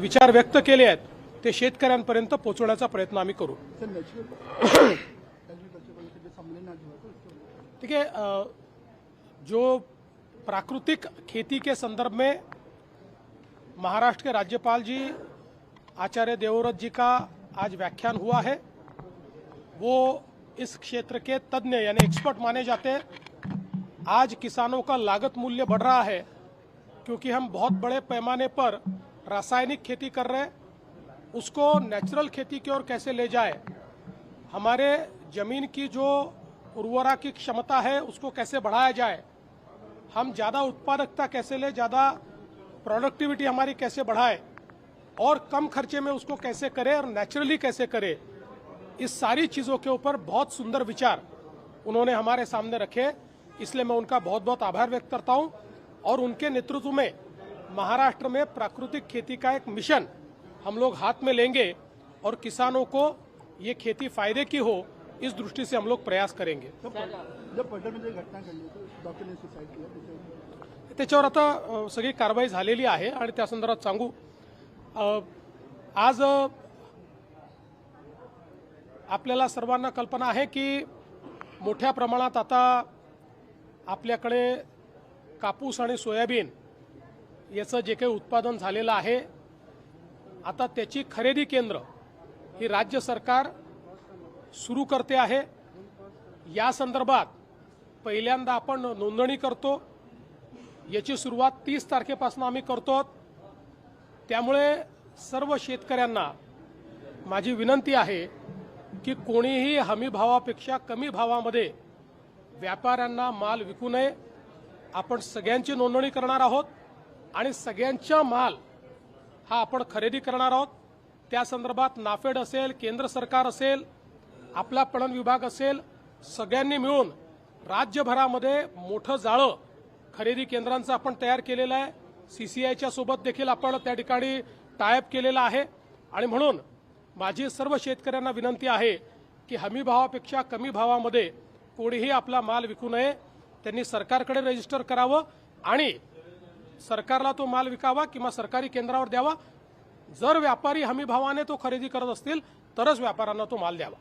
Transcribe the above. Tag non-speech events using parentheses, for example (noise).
विचार व्यक्त केले आहेत ते शेतकऱ्यांपर्यंत पोहोचवण्याचा प्रयत्न आम्ही करू. (coughs) के देखिए अ, जो प्राकृतिक खेती के संदर्भ में महाराष्ट्र के राज्यपाल जी आचार्य देवव्रत जी का आज व्याख्यान हुआ है वो इस क्षेत्र के तज्ञ यानी एक्सपर्ट माने जाते हैं। आज किसानों का लागत मूल्य बढ़ रहा है क्योंकि हम बहुत बड़े पैमाने पर रासायनिक खेती कर रहे हैं, उसको नेचुरल खेती की ओर कैसे ले जाए? हमारे ज़मीन की जो उर्वरा की क्षमता है, उसको कैसे बढ़ाया जाए? हम ज़्यादा उत्पादकता कैसे ले, ज़्यादा प्रोडक्टिविटी हमारी कैसे बढ़ाए? और कम खर्चे में उसको कैसे करें और नेचुरली कैसे करें? इस सारी चीज़ों के ऊपर बहुत सुंदर विचार उन्होंने हमारे सामने रखे। इसलिए मैं उनका बहुत बहुत आभार व्यक्त करता हूँ और उनके नेतृत्व में महाराष्ट्र में प्राकृतिक खेती का एक मिशन हम लोग हाथ में लेंगे और किसानों को ये खेती फायदे की हो इस दृष्टि से हम लोग प्रयास करेंगे। त्याच्यावर आता सगळी कारवाई झालेली आहे आणि त्या संदर्भात सांगू आज आपल्याला सर्वांना कल्पना आहे की मोठ्या प्रमाणात आता आपल्याकडे कापूस आणि सोयाबीन याचं जे काही उत्पादन झालेलं आहे आता त्याची खरेदी केंद्र ही राज्य सरकार सुरू करते आहे. या संदर्भात पहिल्यांदा आपण नोंदणी करतो. याची सुरुवात तीस तारखेपासून आम्ही करतो. त्यामुळे सर्व शेतकऱ्यांना माझी विनंती आहे की कोणीही हमी भावापेक्षा कमी भावामध्ये व्यापाऱ्यांना माल विकू नये. आपण सगळ्यांची नोंदणी करणार आहोत. आणि सगळ्यांचा माल हा आपण खरेदी करणार आहोत. त्या संदर्भात नाफेड असेल केंद्र सरकार असेल आपला पणन विभाग असेल सगळ्यांनी मिळून राज्यभरामध्ये मोठं जाळं खरेदी केंद्रांचं आपण तयार केलेलं आहे. सीसीआयच्या सोबत देखील आपण त्या ठिकाणी टायअप केलेला आहे. आणि म्हणून माझी सर्व शेतकऱ्यांना विनंती आहे की हमी भावापेक्षा कमी भावामध्ये कोणीही आपला माल विकू नये. त्यांनी सरकारकडे रजिस्टर करावं आणि सरकारला तो माल विकावा किंवा सरकारी केंद्रावर द्यावा? जर व्यापारी हमी भावाने तो खरेदी करत असतील तरच व्यापाऱ्यांना तो माल द्यावा.